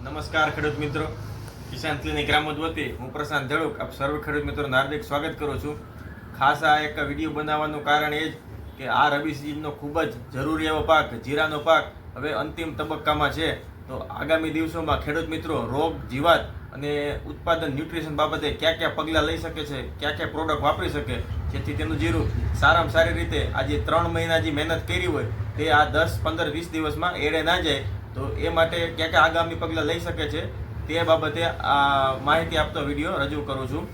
નમસ્કાર ખેડૂત મિત્રો. કિસાન ક્લિનિક રામોદ વતી હું પ્રશાંત ધડુક આપ સર્વ ખેડૂત મિત્રોનું હાર્દિક સ્વાગત કરું છું. ખાસ આ એક વીડિયો બનાવવાનું કારણ એ જ કે આ રવિ સિઝનનો ખૂબ જ જરૂરી એવો પાક, જીરાનો પાક હવે અંતિમ તબક્કામાં છે. તો આગામી દિવસોમાં ખેડૂત મિત્રો રોગ, જીવાત અને ઉત્પાદન, ન્યુટ્રિશન બાબતે કયા ક્યાં પગલાં લઈ શકે છે, ક્યાં ક્યાં પ્રોડક્ટ વાપરી શકે, જેથી તેનું જીરું સારામાં સારી રીતે આ જે ત્રણ મહિના જે મહેનત કરી હોય, તે આ દસ, પંદર, વીસ દિવસમાં એડે ના જાય. તો એ માટે ક્યાં ક્યાં આગામી પગલાં લઈ શકે છે તે બાબતે આ માહિતી આપતો વીડિયો રજૂ કરું છું.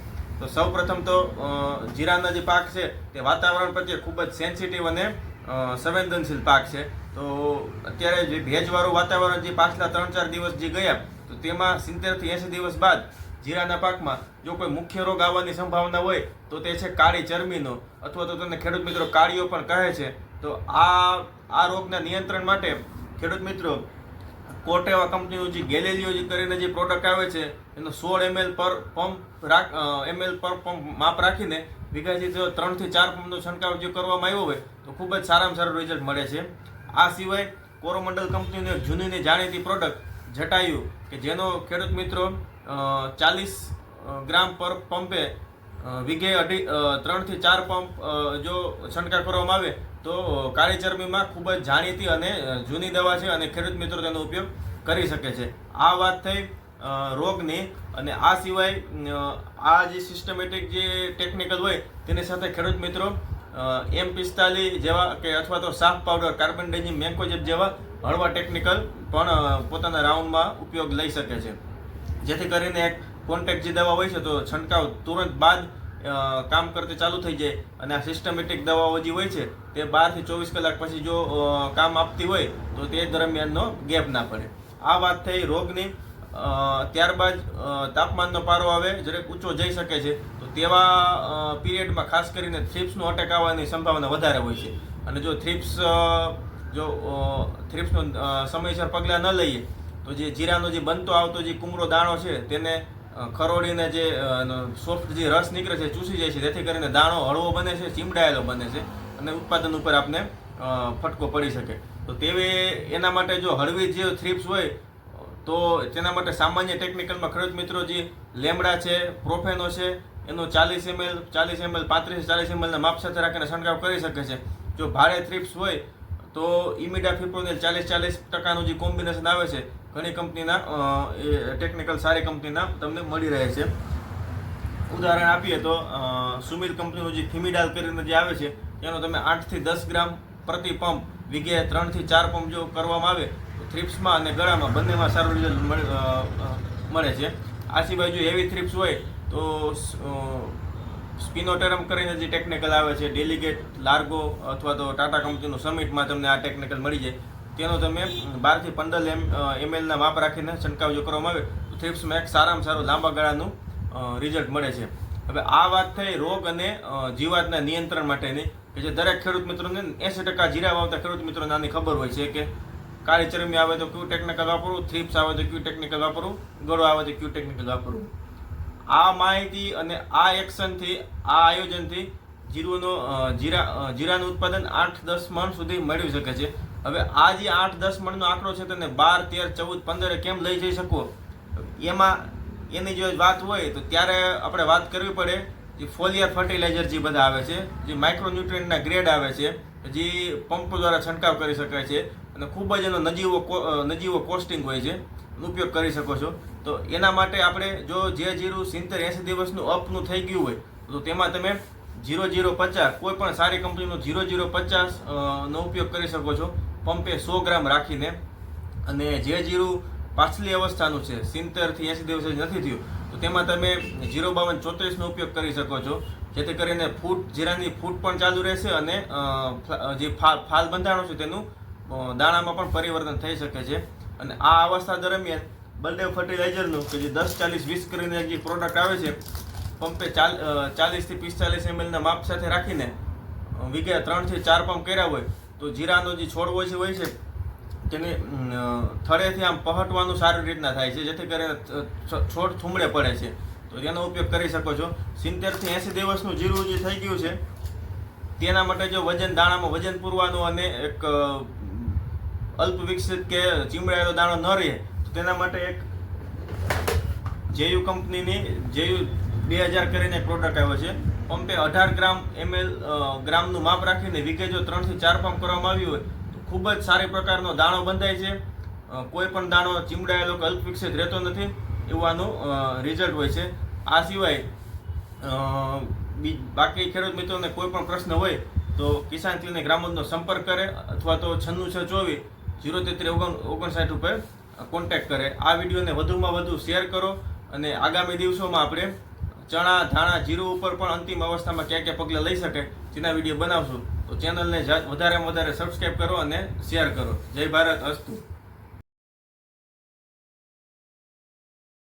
તો સૌ પ્રથમ તો જીરાના જે પાક છે તે વાતાવરણ પ્રત્યે ખૂબ જ સેન્સિટિવ અને સંવેદનશીલ પાક છે. તો અત્યારે જે ભેજવાળું વાતાવરણ જે પાછલા ત્રણ ચાર દિવસ જે ગયા, તો તેમાં સિત્તેરથી એંસી દિવસ બાદ જીરાના પાકમાં જો કોઈ મુખ્ય રોગ આવવાની સંભાવના હોય, તો તે છે કાળી ચરબીનો. અથવા તો તેને ખેડૂત મિત્રો કાળીઓ પણ કહે છે. તો આ આ રોગના નિયંત્રણ માટે ખેડૂત મિત્રો કોટેવા કંપનીનું જે ગેલેલિયો જે કરીને જે પ્રોડક્ટ આવે છે, એનો સોળ એમએલ પર પંપ રાખ એમએલ પર પંપ માપ રાખીને વીઘાથી જો ત્રણથી ચાર પંપનો છંટકાવ જે કરવામાં આવ્યો હોય, તો ખૂબ જ સારામાં સારું રિઝલ્ટ મળે છે. આ સિવાય કોરોમંડલ કંપનીનું એક જૂનીની જાણીતી પ્રોડક્ટ જટાયુ, કે જેનો ખેડૂત મિત્રો ચાલીસ ગ્રામ પર પંપે વીઘે અઢી ત્રણથી ચાર પંપ જો છંટકાવ કરવામાં આવે તો કાળી ચરબીમાં ખૂબ જ જાણીતી અને જૂની દવા છે અને ખેડૂત મિત્રો તેનો ઉપયોગ કરી શકે છે. આ વાત થઈ રોગની અને આ સિવાય આ જે સિસ્ટમેટિક જે ટેકનિકલ હોય તેની સાથે ખેડૂત મિત્રો એમ પિસ્તાલીસ જેવા કે અથવા તો સાફ પાવડર, કાર્બન ડાઇઝિમ મેન્કોજેબ જેવા હળવા ટેકનિકલ પણ પોતાના રાઉન્ડમાં ઉપયોગ લઈ શકે છે. જેથી કરીને એક કોન્ટેક્ટ જે દવા હોય છે તો છંટકાવ તુરંત બાદ કામ કરતી ચાલુ થઈ જાય અને આ સિસ્ટમેટિક દવાઓ જે હોય છે, તે બારથી ચોવીસ કલાક પછી જો કામ આપતી હોય, તો તે દરમિયાનનો ગેપ ના પડે. આ વાત થઈ રોગની ત્યારબાદ તાપમાનનો પારો આવે જરાક ઊંચો જઈ શકે છે, તો તેવા પીરિયડમાં ખાસ કરીને થ્રિપ્સનું અટેક આવવાની સંભાવના વધારે હોય છે. અને જો થ્રિપ્સ જો થ્રિપ્સનો સમયસર પગલાં ન લઈએ, તો જે જીરાનો જે બનતો આવતો જે કુમરો દાણો છે, તેને ખરોડીને જે સોફ્ટ જે રસ નીકળે છે, ચૂસી જાય છે, જેથી કરીને દાણો હળવો બને છે, ચીમડાયેલો બને છે અને ઉત્પાદન ઉપર આપને ફટકો પડી શકે. તો તેવી એના માટે જો હળવી જે થ્રીપ્સ હોય, તો તેના માટે સામાન્ય ટેકનિકલમાં ખેડૂત મિત્રો જે લેમડા છે, પ્રોફેનો છે, એનો ચાલીસ એમએલ ચાલીસ એમએલ, પાંત્રીસ ચાલીસ એમએલના માપ સાથે રાખીને છંટકાવ કરી શકે છે. જો ભારે થ્રીપ્સ હોય તો ઇમિડા ફિપ્રોનિલ ચાલીસ ચાલીસ ટકાનું જે કોમ્બિનેશન આવે છે ઘણી કંપનીના ટેકનિકલ સારી કંપનીના તમને મળી રહે છે. ઉદાહરણ આપીએ તો અ, કંપનીનું જે ફિમિડાલ કરીને જે આવે છે એનો તમે આઠથી દસ ગ્રામ પ્રતિ પંપ વીઘે ત્રણથી ચાર પંપ જો કરવામાં આવે તો થ્રિપ્સમાં અને ગળામાં બંનેમાં સારું રિઝલ્ટ મળે છે. આ સિવાય જો એવી થ્રિપ્સ હોય તો સ્પિનોટેરમ કરીને જે ટેકનિકલ આવે છે ડેલિગેટ લાર્ગો અથવા તો ટાટા કંપનીનું સમિટમાં તમને આ ટેકનિકલ મળી જાય. તેનો તમે બારથી પંદર એમ એમએલના માપ રાખીને છંટકાવ જો કરવામાં આવે, તો થ્રિપ્સમાં એક સારામાં સારું લાંબા ગાળાનું રિઝલ્ટ મળે છે. હવે આ વાત થઈ રોગ અને જીવાતના નિયંત્રણ માટેની, કે જે દરેક ખેડૂત મિત્રોને એંસી ટકા જીરા વાવતા ખેડૂત મિત્રોને આની ખબર હોય છે કે કાળી ચરમી આવે તો કયું ટેકનિકલ વાપરવું થ્રીપ્સ આવે તો કયું ટેકનિકલ વાપરવું, ગળો આવે તો કયું ટેકનિકલ વાપરવું. આ માહિતી અને આ એક્શનથી, આ આયોજનથી જીરુનો જીરા જીરાનું ઉત્પાદન આઠ દસ મણ સુધી મેળવી શકે છે. હવે આ જે આઠ દસ મણનો આંકડો છે તેને બાર, તેર, ચૌદ, પંદરે કેમ લઈ જઈ શકો એમાં એની જો વાત હોય તો ત્યારે આપણે વાત કરવી પડે જે ફોલિયર ફર્ટિલાઇઝર જે બધા આવે છે, જે માઇક્રોન્યુટ્રિયન્ટના ગ્રેડ આવે છે, જે પંપ દ્વારા છંટકાવ કરી શકાય છે અને ખૂબ જ એનો નજીવો નજીવો કોસ્ટિંગ હોય છે. ઉપયોગ કરી શકો છો. તો એના માટે આપણે જો જે જીરું સિત્તેર એંસી દિવસનું અપનું થઈ ગયું હોય, તો તેમાં તમે જીરો જીરો પચાસ, કોઈ પણ સારી કંપનીનું જીરો જીરો પચાસ નો ઉપયોગ કરી શકો છો. પંપે સો ગ્રામ રાખીને અને જે જીરું પાછલી અવસ્થાનું છે સિત્તેરથી એંસી દિવસે નથી થયું, તો તેમાં તમે જીરો બાવન ચોત્રીસનો ઉપયોગ કરી શકો છો. જેથી કરીને ફૂટ, જીરાની ફૂટ પણ ચાલુ રહેશે અને જે ફાલ ફાલ બંધાણો છે તેનું દાણામાં પણ પરિવર્તન થઈ શકે છે. અને આ અવસ્થા દરમિયાન બલદેવ ફર્ટિલાઇઝરનું કે જે દસ, ચાલીસ, વીસ કરીને જે પ્રોડક્ટ આવે છે પંપે ચાલ ચાલીસથી પિસ્તાલીસ એમએલના માપ સાથે રાખીને વીઘે ત્રણથી ચાર પંપ કર્યા હોય, તો જીરાનો જે છોડ હોય છે હોય છે તેને થળેથી આમ પહટવાનું સારી રીતના થાય છે, જેથી કરીને છોડ થુમડે પડે છે. તો તેનો ઉપયોગ કરી શકો છો. સિત્તેરથી એંસી દિવસનું જીરું જે થઈ ગયું છે, તેના માટે જો વજન, દાણામાં વજન પૂરવાનું અને એક અલ્પ વિકસિત કે ચીમડાયેલો દાણો ન રહે, તો તેના માટે એક જેયુ કંપનીની જેયુ બે હજાર કરીને પ્રોડક્ટ આવ્યો છે. પંપે અઢાર ગ્રામ એમએલ ગ્રામનું માપ રાખીને વીઘે જો ત્રણથી ચાર પંપ કરવામાં આવ્યું હોય, તો ખૂબ જ સારી પ્રકારનો દાણો બંધાય છે. કોઈ પણ દાણો ચીમડાયેલો કે અલ્પ વિકસિત રહેતો નથી, એવું આનું રિઝલ્ટ હોય છે. આ સિવાય બાકી ખેડૂત મિત્રોને કોઈ પણ પ્રશ્ન હોય, તો કિસાન ક્લિનિક રામોદનો સંપર્ક કરે, અથવા તો છન્નું છ ચોવીસ જીરો તેત્રી ઓગણ ઓગણસાઠ ઉપર કોન્ટેક્ટ કરે. આ વિડીયોને વધુમાં વધુ શેર કરો અને આગામી દિવસોમાં આપણે ચણા, ધાણા, જીરું ઉપર પણ અંતિમ અવસ્થામાં ક્યાં ક્યાં પગલાં લઈ શકે તેના વીડિયો બનાવશું. તો ચેનલને વધારેમાં વધારે સબસ્ક્રાઈબ કરો અને શેર કરો. જય ભારત, અસ્તુ.